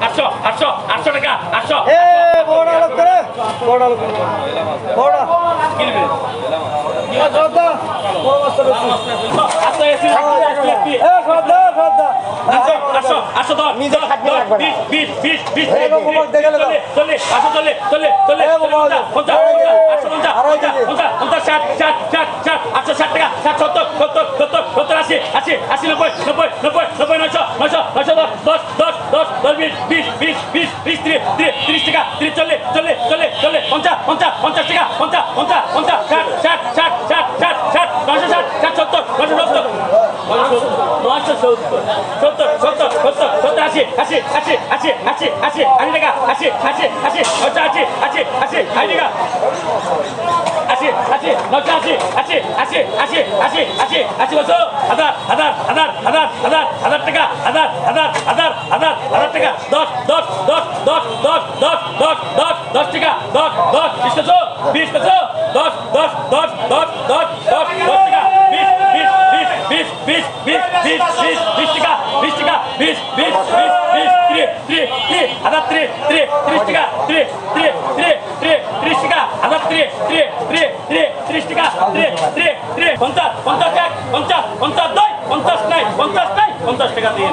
আটশো আটশো আটশো টাকা আটশো আটশো ষাট টাকা ষাট সত্তর সত্তর সত্তর সত্তর আশি আশি আশি নব্বই নব্বই নয়শো নয়শো দশ দশ দশ দশ দশ বিশ বিশ বিশ বিশ বিশ ত্রিশ ত্রিশ ত্রিশ টাকা ত্রিশ চল্লিশ চল্লিশ চল্লিশ চল্লিশ পঞ্চাশ পঞ্চাশ পঞ্চাশ টাকা পঞ্চাশ পঞ্চাশ পঞ্চাশ ষাট ষাট ষাট ষাট ষাট ষাট নয়শো ষাট ষাট সত্তর নয়শো সত্তর নয়শো সত্তর সত্তর সত্তর সত্তর সত্তর আশি আশি আশি আশি আশি আশি আশি টাকা আশি আশি আশি নয়শো আশি আশি আশি আশি টাকা আশি আশি নয়শো আশি আশি আশি আশি আশি আশি আশি বছর হাজার হাজার হাজার হাজার হাজার হাজার হাজার হাজার হাজার টাকা দশ দশ দশ দশ দশ দশ দশ দশ দশ টাকা দশ দশ বিশ পেছো বিশ পেছো দশ দশ দশ দশ দশ দশ দশ টাকা বিশ বিশ বিশ বিশ বিশ বিশ বিশ বিশ বিশ টাকা বিশ টাকা বিশ বিশ বিশ বিশ ত্রিশ ত্রিশ ত্রিশ হাজার ত্রিশ ত্রিশ ত্রিশ টাকা ত্রিশ ত্রিশ ত্রিশ ত্রিশ ত্রিশ টাকা হাজার ত্রিশ ত্রিশ ত্রিশ ত্রিশ ত্রিশ টাকা ত্রিশ ত্রিশ ত্রিশ পঞ্চাশ পঞ্চাশ এক পঞ্চাশ পঞ্চাশ দুই পঞ্চাশ নাই পঞ্চাশ নাই পঞ্চাশ টাকা দিন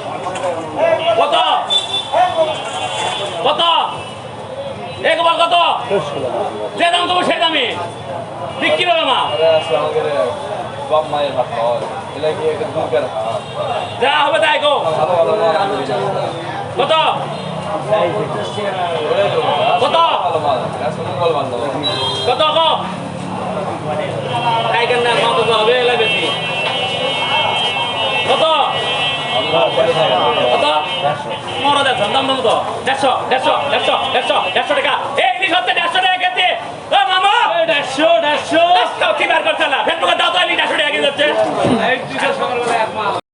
কত? কত? একবার কত? যে দাম তবু সে দামে বিক্রি হবে মা যা হবে তাই গো। কত? কত? কত গো? তাই কেন কত হবে বেশি। কত? মরো দেখো, দাম দাম তো। দেড়শো দেড়শো দেড়শো দেড়শো দেড়শো টাকা এই ইলিশ হচ্ছে মামা!